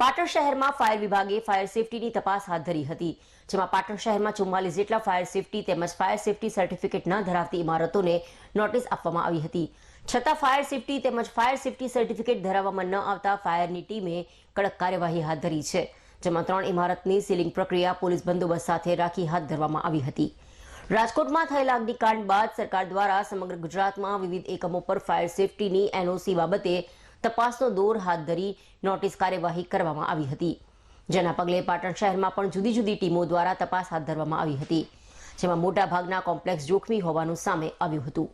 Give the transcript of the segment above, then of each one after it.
પાટણ શહેરમાં ફાયર વિભાગે ફાયર સેફટીની તપાસ હાથ ધરી હતી, જેમાં પાટણ શહેરમાં ચુમ્માલીસ જેટલા ફાયર સેફટી તેમજ ફાયર સેફટી સર્ટિફિકેટ ન ધરાવતી ઇમારતોને નોટિસ આપવામાં આવી હતી. છતાં ફાયર સેફટી તેમજ ફાયર સેફટી સર્ટિફિકેટ ધરાવવામાં ન આવતા ફાયરની ટીમે કડક કાર્યવાહી હાથ ધરી છે, જેમાં ત્રણ ઇમારતની સીલિંગ પ્રક્રિયા પોલીસ બંદોબસ્ત સાથે રાખી હાથ ધરવામાં આવી હતી. રાજકોટમાં થયેલા અગ્નિકાંડ બાદ સરકાર દ્વારા સમગ્ર ગુજરાતમાં વિવિધ એકમો પર ફાયર સેફટીની એનઓસી બાબતે તપાસનો દોર હાથ ધરી નોટિસ કાર્યવાહી કરવામાં આવી હતી. જેના પગલે પાટણ શહેરમાં પણ જુદી જુદી ટીમો દ્વારા તપાસ હાથ ધરવામાં આવી હતી. જેમાં મોટાભાગના કોમ્પ્લેક્સ જોખમી હોવાનું સામે આવ્યું હતું.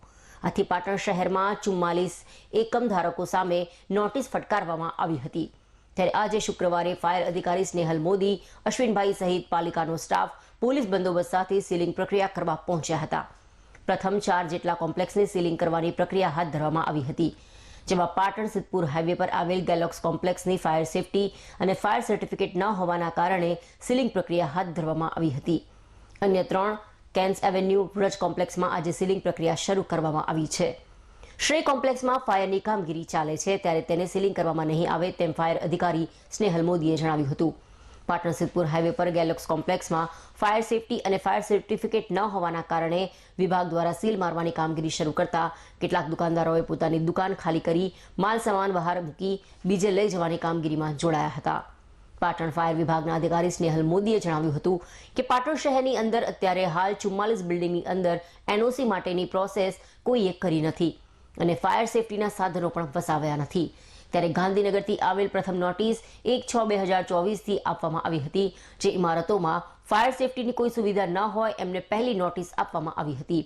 આથી પાટણ શહેરમાં ચુમ્માલીસ એકમ ધારકો સામે નોટિસ ફટકારવામાં આવી હતી. ત્યારે આજે શુક્રવારે ફાયર અધિકારી સ્નેહલ મોદી, અશ્વિનભાઈ સહિત પાલિકાનો સ્ટાફ, પોલીસ બંદોબસ્ત સાથે સીલિંગ પ્રક્રિયા કરવા પહોંચ્યા હતા. પ્રથમ ચાર જેટલા કોમ્પ્લેક્સની સીલિંગ કરવાની પ્રક્રિયા હાથ ધરવામાં આવી હતી. જેમાં પાટણ સિદ્ધપુર હાઈવે પર આવેલ ગેલોક્સ કોમ્પ્લેક્સની ફાયર સેફટી અને ફાયર સર્ટિફિકેટ ન હોવાના કારણે સીલિંગ પ્રક્રિયા હાથ ધરવામાં આવી હતી. અન્ય ત્રણ કેન્સ એવેન્યુ વ્રજ કોમ્પ્લેક્સમાં આજે સીલિંગ પ્રક્રિયા શરૂ કરવામાં આવી છે. શ્રેય કોમ્પ્લેક્સમાં ફાયરની કામગીરી ચાલે છે, ત્યારે તેને સીલિંગ કરવામાં નહીં આવે તેમ ફાયર અધિકારી સ્નેહલ મોદીએ જણાવ્યું હતું. પાટણ સિદ્ધપુર હાઈવે પર ગેલોક્સ કોમ્પ્લેક્સમાં ફાયર સેફટી અને ફાયર સર્ટિફિકેટ ન હોવાના કારણે વિભાગ દ્વારા સીલ મારવાની કામગીરી શરૂ કરતા કેટલાક દુકાનદારોએ પોતાની દુકાન ખાલી કરી માલ સામાન બહાર મૂકી બીજે લઈ જવાની કામગીરીમાં જોડાયા હતા. પાટણ ફાયર વિભાગના અધિકારી સ્નેહલ મોદીએ જણાવ્યું હતું કે પાટણ શહેરની અંદર અત્યારે હાલ ચુમ્માલીસ બિલ્ડિંગની અંદર એનઓસી માટેની પ્રોસેસ કોઈએ કરી નથી અને ફાયર સેફટીના સાધનો પણ વસાવ્યા નથી. ત્યારે ગાંધીનગરથી આવેલ પ્રથમ નોટિસ એક છ બે હજાર ચોવીસથી આપવામાં આવી હતી, જે ઇમારતોમાં ફાયર સેફટીની કોઈ સુવિધા ન હોય એમને પહેલી નોટિસ આપવામાં આવી હતી.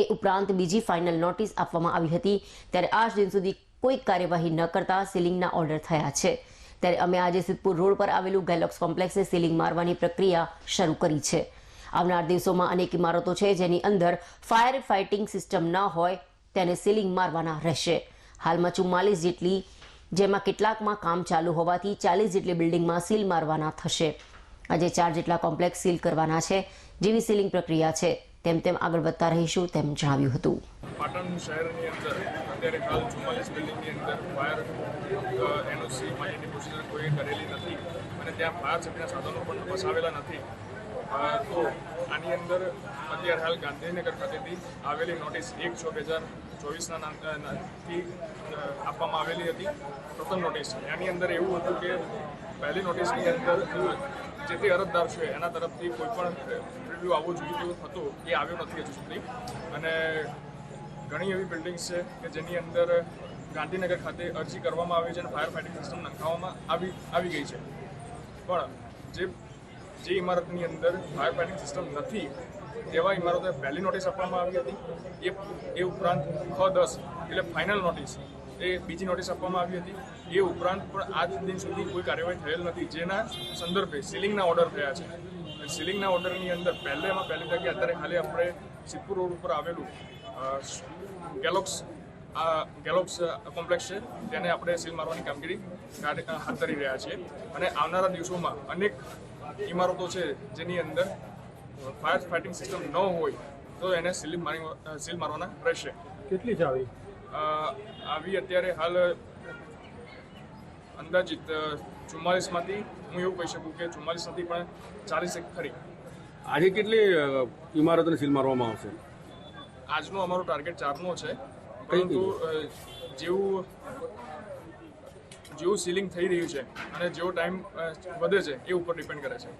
એ ઉપરાંત બીજી ફાઇનલ નોટિસ આપવામાં આવી હતી, ત્યારે આજ દિન સુધી કોઈ કાર્યવાહી ન કરતા સીલિંગના ઓર્ડર થયા છે. ત્યારે અમે આજે સિદ્ધપુર રોડ પર આવેલું ગેલોક્સ કોમ્પ્લેક્સને સીલિંગ મારવાની પ્રક્રિયા શરૂ કરી છે. આવનાર દિવસોમાં અનેક ઇમારતો છે જેની અંદર ફાયર ફાઇટિંગ સિસ્ટમ ન હોય તેને સીલિંગ મારવાના રહેશે. હાલમાં ચુમ્માલીસ જેટલી, જેમાં કેટલાકમાં કામ ચાલુ હોવાથી ચાલીસ જેટલી બિલ્ડિંગમાં સીલ મારવાના થશે. આજે ચાર જેટલા કોમ્પ્લેક્સ સીલ કરવાના છે, જેવી સીલિંગ પ્રક્રિયા છે. તેમ તેમ આગળ વધતા રહીશું તેમ જણાવ્યું હતું. પાટણ શહેરની અંદર, અત્યારે હાલ ચુમ્માલીસ બિલ્ડિંગની અંદર ફાયર એનઓસી માટેની પ્રોસિજર કોઈ કરેલી નથી અને ત્યાં ફાયર સેફ્ટીના સાધનો પણ વસાવેલા નથી. તો આની અંદર અત્યારે હાલ ગાંધીનગર ખાતેથી આવેલી નોટિસ એક છ બે હજાર ચોવીસના નામ- થી આપવામાં આવેલી હતી. પ્રથમ નોટિસ. એની અંદર એવું હતું કે પહેલી નોટિસની અંદર જે તે અરજદાર છે, એના તરફથી કોઈ પણ રિવ્યૂ જોઈએ તેવું હતું, એ આવ્યો નથી હજુ સુધી. અને ઘણી એવી બિલ્ડિંગ્સ છે કે જેની અંદર ગાંધીનગર ખાતે અરજી કરવામાં આવી છે અને ફાયર ફાઇટિંગ સિસ્ટમ નંખાવવામાં આવી આવી ગઈ છે. પણ જે જે ઇમારતની અંદર ફાયર ફાઇટિંગ સિસ્ટમ નથી, તેવા ઇમારતોને પહેલી નોટિસ આપવામાં આવી હતી. એ એ ઉપરાંત ખ દસ, એટલે ફાઇનલ નોટિસ એ બીજી નોટિસ આપવામાં આવી હતી. એ ઉપરાંત પણ આજ દિન સુધી કોઈ કાર્યવાહી થયેલ નથી. જેના સંદર્ભે સીલિંગના ઓર્ડર થયા છે. સિલિંગના ઓર્ડરની અંદર પહેલેમાં પહેલી જગ્યાએ અત્યારે ખાલી આપણે સિદ્ધપુર રોડ ઉપર આવેલું ગેલોક્સ આ ગેલોક્સ કોમ્પ્લેક્સ છે. તેને આપણે સીલ મારવાની કામગીરી હાથ ધરી રહ્યા છીએ. અને આવનારા દિવસોમાં અનેક ઇમારતો છે જેની અંદર ફાયર ફાઇટિંગ સિસ્ટમ ન હોય તો એને સીલ મારી સીલ મારવાના રહેશે. કેટલી છે આવી? આવી અત્યારે હાલ અંદાજિત ચુમ્માલીસમાંથી હું એવું કહી શકું કે ચુમ્માલીસ નથી પણ ચાલીસ એક ખરી. આજે કેટલી ઇમારતોને સીલ મારવામાં આવશે? આજનો અમારો ટાર્ગેટ ચારનો છે. પરંતુ જેવું જેવું સીલિંગ થઈ રહ્યું છે અને જેવો ટાઈમ વધે છે, એ ઉપર ડિપેન્ડ કરે છે.